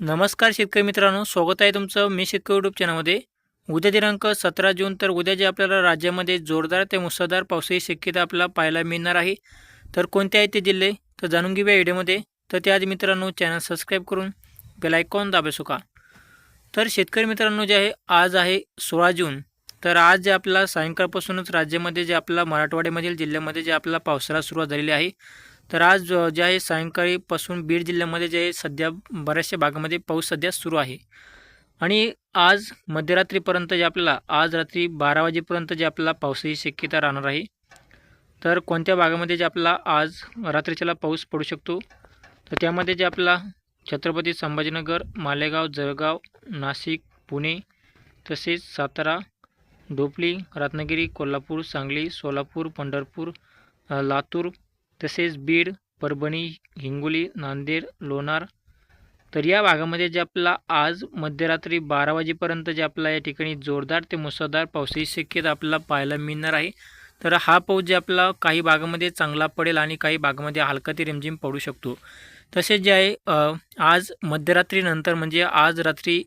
नमस्कार शेतकरी मित्रांनो स्वागत आहे तुमचं मी शेतकरी यूट्यूब चॅनलमध्ये उद्या दिनांक सतरा जून तर उद्या जे आपल्याला राज्यामध्ये जोरदार ते मुसळधार पावसाची शक्यता आपल्याला पाहायला मिळणार आहे. तर कोणते आहेत ते जिल्हे तर जाणून घेऊया व्हिडिओमध्ये तर त्याआधी मित्रांनो channel subscribe bell icon icon icon दाबायचो तर शेतकरी मित्रांनो जे आहे आज आहे सोळा जून. तर आज जे आपला सायंकाळपासूनच राज्यामध्ये जे आपला मराठवाड्यामधील जिल्ह्यामध्ये जे आपला पावसाला सुरुवात झालेली आहे तर आज जे आहे सायंकाळीपासून बीड जिल्ह्यामध्ये जे आहे सध्या बऱ्याचशा भागामध्ये पाऊस सध्या सुरू आहे. आणि आज मध्यरात्रीपर्यंत जे आपल्याला आज रात्री बारा वाजेपर्यंत जे आपल्याला पावसाची शक्यता राहणार आहे. तर कोणत्या भागामध्ये जे आपला आज रात्रीच्याला पाऊस पडू शकतो? तर त्यामध्ये जे आपला छत्रपती संभाजीनगर मालेगाव जळगाव नाशिक पुणे तसेच सातारा डोपली रत्नागिरी कोल्हापूर सांगली सोलापूर पंढरपूर लातूर तसेच बीड परभणी हिंगोली नांदेड लोणार तर या भागामध्ये जे आपला आज मध्यरात्री बारा वाजेपर्यंत जे आपला या ठिकाणी जोरदार ते मुसळधार पावसाची शक्यता आपल्याला पाहायला मिळणार आहे. तर हा पाऊस जे आपला काही भागामध्ये चांगला पडेल आणि काही भागामध्ये हलका ते रिमझिम पडू शकतो. तसेच जे आहे आज मध्यरात्रीनंतर म्हणजे आज रात्री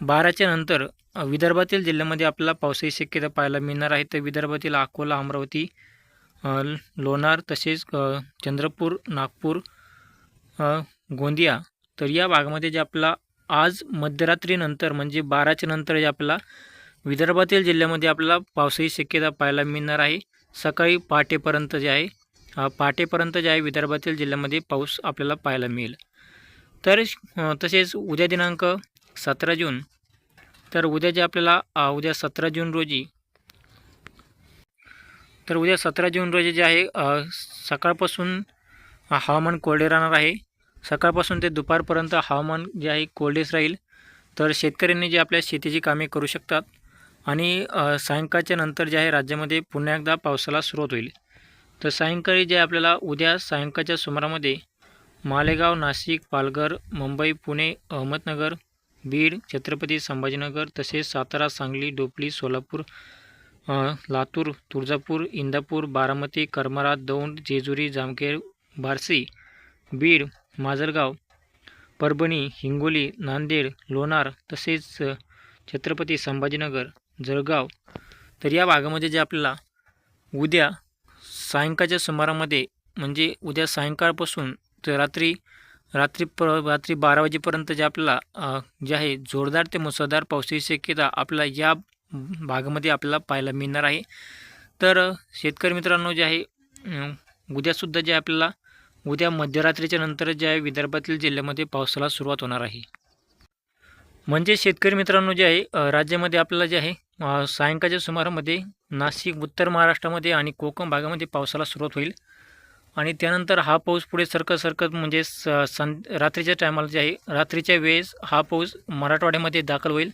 बाराच्या नंतर विदर्भातील जिल्ह्यामध्ये आपल्याला पावसाची शक्यता पाहायला मिळणार आहे. तर विदर्भातील अकोला अमरावती लोणार तसेच चंद्रपूर नागपूर गोंदिया. तर या भागामध्ये जे आपला आज मध्यरात्रीनंतर म्हणजे बाराच्या नंतर जे आपला विदर्भातील जिल्ह्यामध्ये आपल्याला पावसाची शक्यता पाहायला मिळणार आहे. सकाळी पहाटेपर्यंत जे आहे पहाटेपर्यंत जे आहे विदर्भातील जिल्ह्यामध्ये पाऊस आपल्याला पाहायला मिळेल. तर तसेच उद्या दिनांक सतरा जून. तर उद्या जे आपल्याला उद्या सतरा जून रोजी तर उद्या सतरा जून रोजी जे आहे सकाळपासून हवामान कोरडे राहणार आहे. सकाळपासून ते दुपारपर्यंत हवामान जे आहे कोरडेच राहील. तर शेतकऱ्यांनी जे आपल्या शेतीची कामे करू शकतात. आणि सायंकाळच्या नंतर जे आहे राज्यामध्ये पुन्हा एकदा पावसाला सुरुवात होईल. तर सायंकाळी जे आपल्याला उद्या सायंकाळच्या सुमारामध्ये मालेगाव नाशिक पालघर मुंबई पुणे अहमदनगर बीड छत्रपती संभाजीनगर तसेच सातारा सांगली डोपली सोलापूर लातूर तुळजापूर इंदापूर बारामती करमाळा दौंड जेजुरी जामखेड बार्शी बीड माजलगाव परभणी हिंगोली नांदेड लोणार तसेच छत्रपती संभाजीनगर जळगाव. तर या भागामध्ये जे आपल्याला उद्या सायंकाळच्या सुमारामध्ये म्हणजे उद्या सायंकाळपासून तर रात्री रात्री प रात्री बारा वाजेपर्यंत जे आपल्याला जे आहे जोरदार ते मुसळधार पावसाची शक्यता आपल्याला या भागामध्ये आपल्याला पाहायला मिळणार आहे. तर शेतकरी मित्रांनो जे आहे उद्यासुद्धा जे आपल्याला उद्या मध्यरात्रीच्या नंतर जे आहे विदर्भातील जिल्ह्यामध्ये पावसाला सुरुवात होणार आहे. म्हणजे शेतकरी मित्रांनो जे आहे राज्यामध्ये आपल्याला जे आहे सायंकाळच्या सुमारामध्ये नाशिक उत्तर महाराष्ट्रामध्ये आणि कोकण भागामध्ये पावसाला सुरुवात होईल. आणि त्यानंतर हा पाऊस पुढे सरकत सरकत म्हणजे स सं रात्रीच्या टायमाला जे आहे रात्रीच्या वेळेस हा पाऊस मराठवाड्यामध्ये दाखल होईल.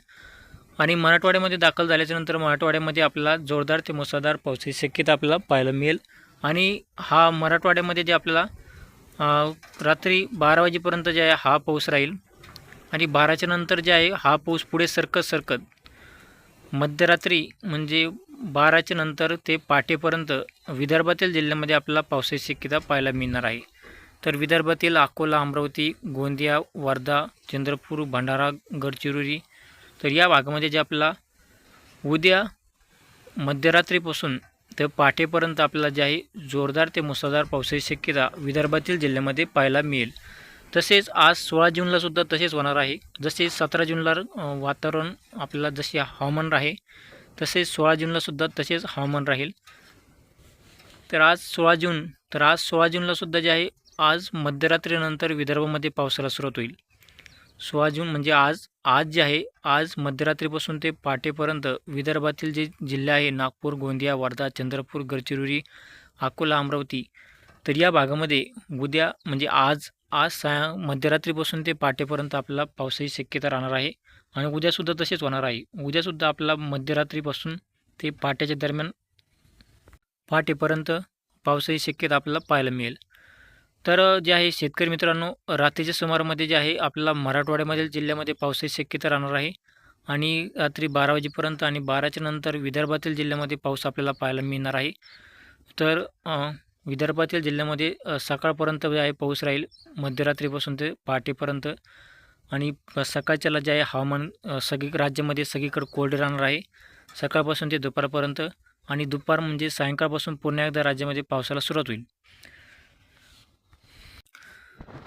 आणि मराठवाड्यामध्ये दाखल झाल्याच्यानंतर मराठवाड्यामध्ये आपल्याला जोरदार ते मुसळधार पावसाची शक्यता आपल्याला पाहायला मिळेल. आणि हा मराठवाड्यामध्ये जे आपल्याला रात्री बारा वाजेपर्यंत जे आहे हा पाऊस राहील. आणि बाराच्या नंतर जे आहे हा पाऊस पुढे सरकत सरकत मध्यरात्री म्हणजे बाराच्या नंतर ते पाटेपर्यंत विदर्भातील जिल्ह्यामध्ये आपल्याला पावसाची शक्यता पाहायला मिळणार आहे. तर विदर्भातील अकोला अमरावती गोंदिया वर्धा चंद्रपूर भंडारा गडचिरोली तर या भागामध्ये जे आपला उद्या मध्यरात्रीपासून तर पहाटेपर्यंत आपल्याला जे आहे जोरदार ते मुसळधार पावसाची शक्यता विदर्भातील जिल्ह्यामध्ये पाहायला मिळेल. तसेच आज सोळा जूनलासुद्धा तसेच होणार आहे. जसे सतरा जूनला वातावरण आपल्याला जसे हवामान राहे तसेच सोळा जूनलासुद्धा तसेच हवामान राहील. तर आज सोळा जून तर आज सोळा जूनलासुद्धा जे आहे आज मध्यरात्रीनंतर विदर्भामध्ये पावसाला सुरुवात होईल. सोळा जून म्हणजे आज आज जे आहे आज मध्यरात्रीपासून ते पहाटेपर्यंत विदर्भातील जे जिल्हे आहे नागपूर गोंदिया वर्धा चंद्रपूर गडचिरोली अकोला अमरावती तर या भागामध्ये उद्या म्हणजे आज आज सा मध्यरात्रीपासून ते पहाटेपर्यंत आपल्याला पावसाची शक्यता राहणार आहे आणि उद्यासुद्धा तसेच होणार आहे. उद्यासुद्धा आपला मध्यरात्रीपासून ते पहाटेच्या दरम्यान पहाटेपर्यंत पावसाची शक्यता आपल्याला पाहायला मिळेल. तर जे आहे शेतकरी मित्रांनो रात्रीच्या सुमारामध्ये जे आहे आपल्याला मराठवाड्यामधील जिल्ह्यामध्ये पावसाची शक्यता राहणार आहे. आणि रात्री बारा वाजेपर्यंत आणि बाराच्या नंतर विदर्भातील जिल्ह्यामध्ये पाऊस आपल्याला पाहायला मिळणार आहे. तर विदर्भातील जिल्ह्यामध्ये सकाळपर्यंत जे आहे पाऊस राहील मध्यरात्रीपासून ते पहाटेपर्यंत. आणि प- सकाळच्याला जे आहे हवामान सगळी राज्यामध्ये सगळीकडे कोरडे राहणार आहे. सकाळपासून ते दुपारपर्यंत. आणि दुपार म्हणजे सायंकाळपासून पुन्हा एकदा राज्यामध्ये पावसाला सुरुवात होईल.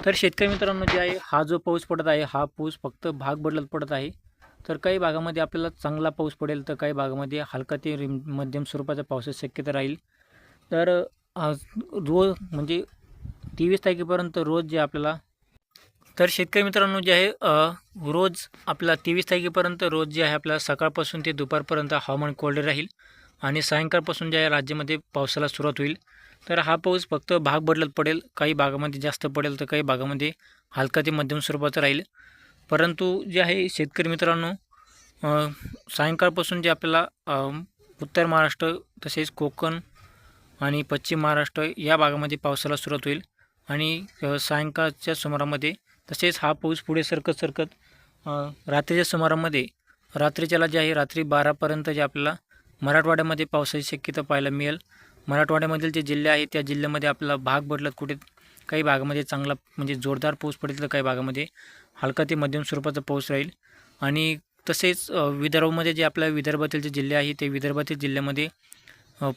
तर शेतकरी मित्रांनो जे आहे हा जो पाऊस पडत आहे हा पाऊस फक्त भाग बदलत पडत आहे. तर काही भागामध्ये आपल्याला चांगला पाऊस पडेल तर काही भागामध्ये हलका ते रिम मध्यम स्वरूपाचा पावसाची शक्यता राहील. तर आज रोज म्हणजे तेवीस तारखेपर्यंत रोज जे आपल्याला तर शेतकरी मित्रांनो जे आहे रोज आपला तेवीस तारखेपर्यंत रोज जे आहे आपल्याला सकाळपासून ते दुपारपर्यंत हवामान कोरडे राहील आणि सायंकाळपासून जे आहे राज्यामध्ये पावसाला सुरुवात होईल. तर हा पाऊस फक्त भाग बदलत पडेल काही भागामध्ये जास्त पडेल तर काही भागामध्ये हलका ते मध्यम स्वरूपाचं राहील. परंतु जे आहे शेतकरी मित्रांनो सायंकाळपासून जे आपल्याला उत्तर महाराष्ट्र तसेच कोकण आणि पश्चिम महाराष्ट्र या भागामध्ये पावसाला सुरुवात होईल आणि सायंकाळच्या सुमारामध्ये तसेच हा पाऊस पुढे सरकत सरकत रात्रीच्या सुमारामध्ये रात्रीच्याला जे आहे रात्री बारापर्यंत जे आपल्याला मराठवाड्यामध्ये पावसाची शक्यता पाहायला मिळेल. मराठवाड्यामधील जे जिल्हे आहेत त्या जिल्ह्यामध्ये आपला भाग बदलत कुठे काही भागामध्ये चांगला म्हणजे जोरदार पाऊस पडेल तर काही भागामध्ये हलका ते मध्यम स्वरूपाचा पाऊस राहील. आणि तसेच विदर्भामध्ये जे आपल्या विदर्भातील जे जिल्हे आहे ते विदर्भातील जिल्ह्यामध्ये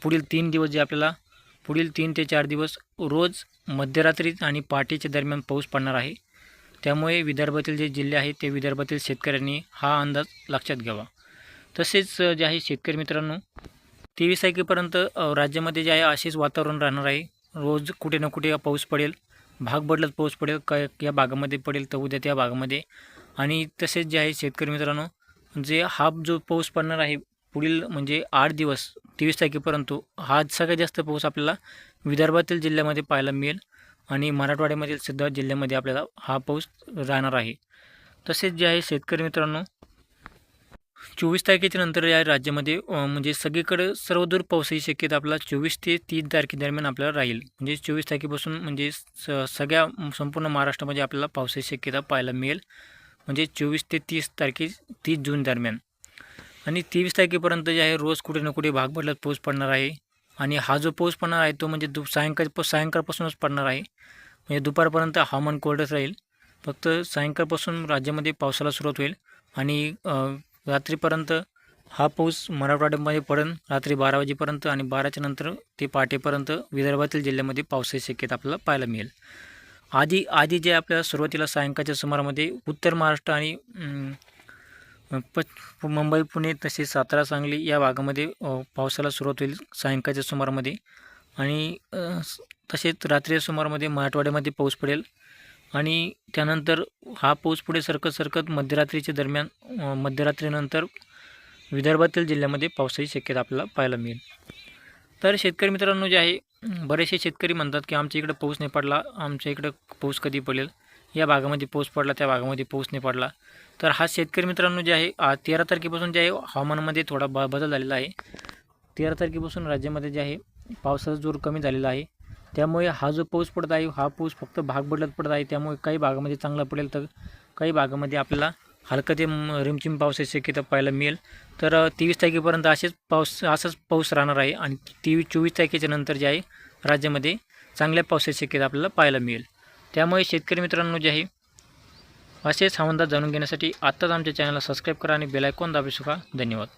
पुढील तीन दिवस जे आपल्याला पुढील तीन ते चार दिवस रोज मध्यरात्री आणि पहाटेच्या दरम्यान पाऊस पडणार आहे. त्यामुळे विदर्भातील जे जिल्हे आहेत ते विदर्भातील शेतकऱ्यांनी हा अंदाज लक्षात घ्यावा. तसेच जे आहे शेतकरी मित्रांनो तेवीस तारखेपर्यंत राज्यामध्ये जे आहे असेच वातावरण राहणार आहे. रोज कुठे ना कुठे पाऊस पडेल. भाग बदलत पाऊस पडेल. काय या भागामध्ये पडेल तर उद्या त्या भागामध्ये. आणि तसेच जे आहे शेतकरी मित्रांनो जे हा जो पाऊस पडणार आहे पुढील म्हणजे आठ दिवस तेवीस तारखेपर्यंत हा सगळ्यात जास्त पाऊस आपल्याला विदर्भातील जिल्ह्यामध्ये पाहायला मिळेल. आणि मराठवाड्यामधील सुद्धा जिल्ह्यामध्ये आपल्याला हा पाऊस राहणार आहे. तसेच जे आहे शेतकरी मित्रांनो चोवीस तारखेच्या नंतर या राज्यामध्ये म्हणजे सगळीकडे सर्वदूर पावसाची शक्यता आपल्याला चोवीस ते तीस तारखेदरम्यान आपल्याला राहील. म्हणजे चोवीस तारखेपासून म्हणजे स सगळ्या संपूर्ण महाराष्ट्रामध्ये आपल्याला पावसाची शक्यता पाहायला मिळेल. म्हणजे चोवीस ते तीस तारखे तीस जून दरम्यान. आणि तेवीस तारखेपर्यंत जे आहे रोज कुठे ना कुठे भाग बदलत पाऊस पडणार आहे. आणि हा जो पाऊस पडणार आहे तो म्हणजे दु सायंकाळ सायंकाळपासूनच पडणार आहे. म्हणजे दुपारपर्यंत हवामान कोरडंच राहील. फक्त सायंकाळपासून राज्यामध्ये पावसाला सुरुवात होईल. आणि रात्रीपर्यंत हा पाऊस मराठवाड्यामध्ये पडेल. रात्री बारा वाजेपर्यंत आणि बाराच्या नंतर ते पहाटेपर्यंत विदर्भातील जिल्ह्यामध्ये पावसाची शक्यता आपल्याला पाहायला मिळेल. आधी आधी जे आपल्या सुरुवातीला सायंकाळच्या सुमारामध्ये उत्तर महाराष्ट्र आणि प मुंबई पुणे तसेच सातारा सांगली या भागामध्ये पावसाला सुरुवात होईल सायंकाळच्या सुमारामध्ये. आणि तसेच रात्रीच्या सुमारामध्ये मराठवाड्यामध्ये पाऊस पडेल. आणि त्यानंतर हा पाऊस पुढे सरकत सरकत मध्यरात्रीच्या दरम्यान मध्यरात्रीनंतर विदर्भातील जिल्ह्यामध्ये पावसाची शक्यता आपल्याला पाहायला मिळेल. तर शेतकरी मित्रांनो जे आहे बरेचसे शेतकरी म्हणतात की आमच्या इकडं पाऊस नाही पडला आमच्या इकडं पाऊस कधी पडेल? या भागामध्ये पाऊस पडला त्या भागामध्ये पाऊस नाही पडला. तर हा शेतकरी मित्रांनो जे आहे तेरा तारखेपासून जे आहे हवामानामध्ये थोडा ब बदल झालेला आहे. तेरा तारखेपासून राज्यामध्ये जे आहे पावसाचा जोर कमी झालेला आहे. त्यामुळे हा जो पाऊस पडत आहे हा पाऊस फक्त भाग बदलत पडत आहे. त्यामुळे काही भागामध्ये चांगला पडेल तर काही भागामध्ये आपल्याला हलका ते रिमचिम पावसाची शक्यता पाहायला मिळेल. तर तेवीस तारखेपर्यंत असेच पाऊस असाच पाऊस राहणार आहे आणि तेवीस चोवीस तारखेच्या नंतर जे आहे राज्यामध्ये चांगल्या पावसाची शक्यता आपल्याला पाहायला मिळेल. त्यामुळे शेतकरी मित्रांनो जे आहे असेच हवामान जाणून घेण्यासाठी आत्ताच आमच्या चॅनलला सबस्क्राईब करा आणि बेलायकॉन दाबू शका धन्यवाद.